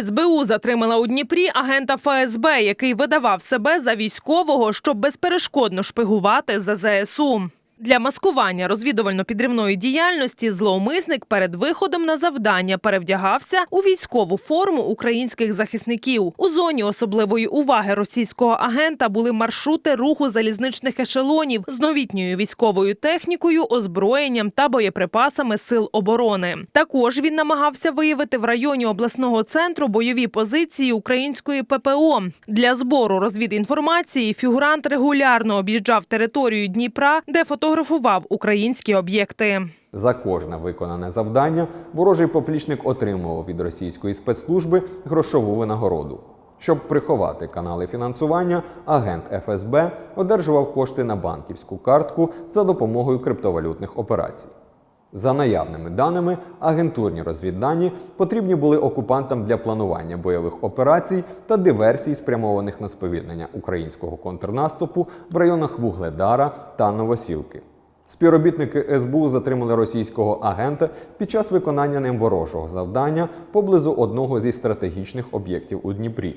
СБУ затримала у Дніпрі агента ФСБ, який видавав себе за військового, щоб безперешкодно шпигувати за ЗСУ. Для маскування розвідувально-підривної діяльності зловмисник перед виходом на завдання перевдягався у військову форму українських захисників. У зоні особливої уваги російського агента були маршрути руху залізничних ешелонів з новітньою військовою технікою, озброєнням та боєприпасами сил оборони. Також він намагався виявити в районі обласного центру бойові позиції української ППО. Для збору розвідінформації фігурант регулярно об'їжджав територію Дніпра, де фотографував українські об'єкти. За кожне виконане завдання ворожий поплічник отримував від російської спецслужби грошову винагороду. Щоб приховати канали фінансування, агент ФСБ одержував кошти на банківську картку за допомогою криптовалютних операцій. За наявними даними, агентурні розвіддані потрібні були окупантам для планування бойових операцій та диверсій, спрямованих на сповільнення українського контрнаступу в районах Вугледара та Новосілки. Співробітники СБУ затримали російського агента під час виконання ним ворожого завдання поблизу одного зі стратегічних об'єктів у Дніпрі.